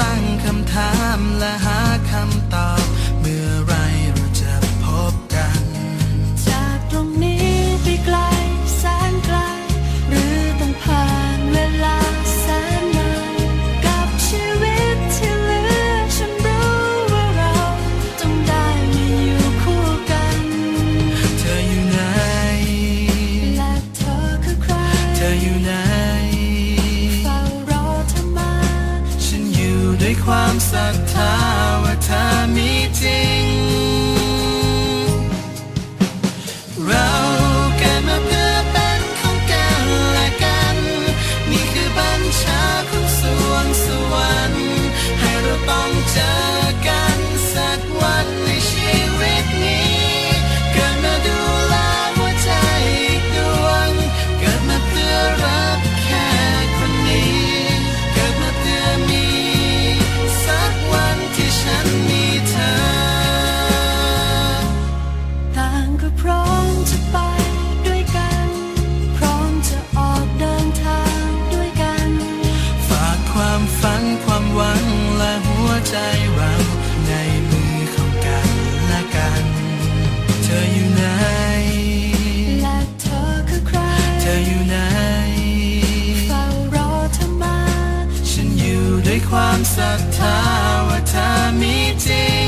ตั้งคำถามและ ด้ยความศรัทธาว่าเธอมีจริงู่ไหนเฝ้ารอเธอมา ฉันอยู่ด้วยความศรัทธาว่าเธอมีจริง